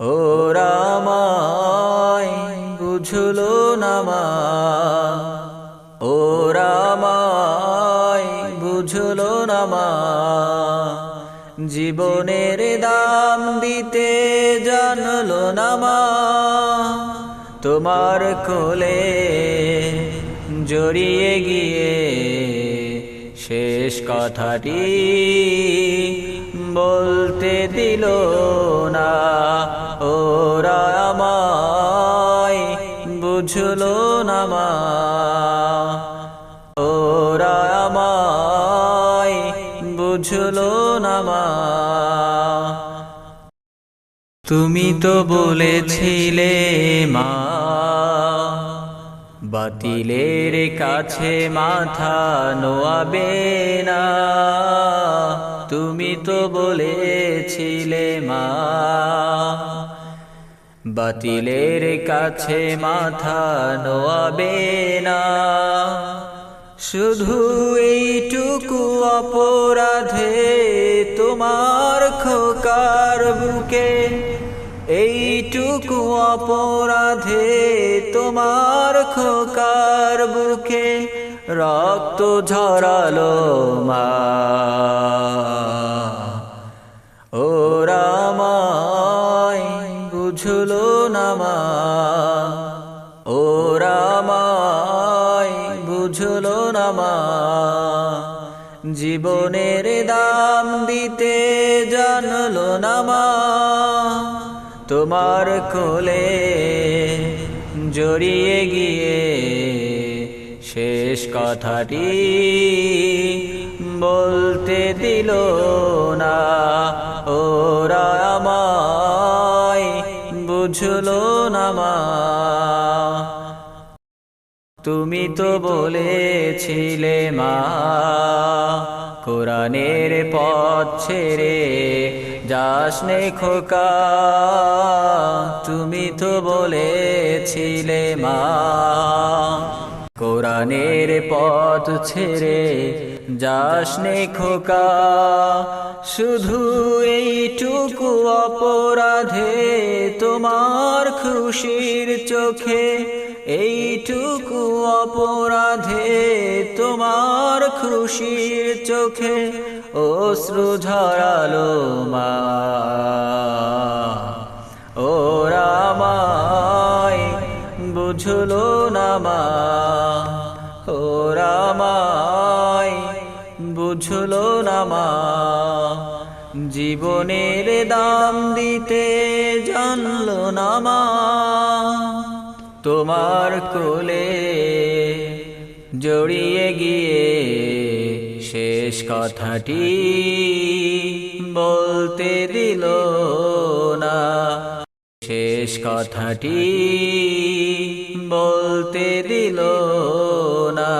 ও রামায় বুঝলো না মা। ও রামায় বুঝলো জীবনের দাম দিতে জানলো না মা। তোমার কোলে জড়িয়ে গিয়ে শেষ কথাটি বলতে দিল না। ওরা আমায় বুঝলো না মা। ওরা আমায় বুঝলো না মা। তুমি তো বলেছিলে মা বাতিলের কাছে মাথা নোয়াবে না। তুমি তো বলেছিলে মা। বাতিলের কাছে মাথা নোয়াবে না। শুধু এইটুকু অপরাধে তোমার খোকার বুকে, এইটুকু অপরাধে তোমার খোকার বুকে রক্ত ঝরালো মা। ও রামায় বুঝলো না মা। ও রামায় বুঝলো না মা। জীবনের দাম দিতে জানলো না মা। তোমার কোলে জড়িয়ে গিয়ে শেষ কথাটি বলতে দিল না। ওরা আমায় বুঝলো না মা। তুমি তো বলেছিলে মা কোরআনের পথ ছেড়ে যাস নে খোকা। তুমি তো বলেছিলে মা কোরআনের পথ ছেড়ে যাস নে খোকা। শুধু এইটুকু অপরাধে তোমার খুশির চোখে এইটুকু অপরাধে তোমার খুশির চোখে অশ্রু ঝরালো মা। ও রামায় বুঝলো না মা। ও রামায় বুঝলো না মা। জীবনের দাম দিতে জানলো না মা। তোমার কোলে জড়িয়ে গিয়ে শেষ কথাটি বলতে দিল না। শেষ কথাটি বলতে দিল না।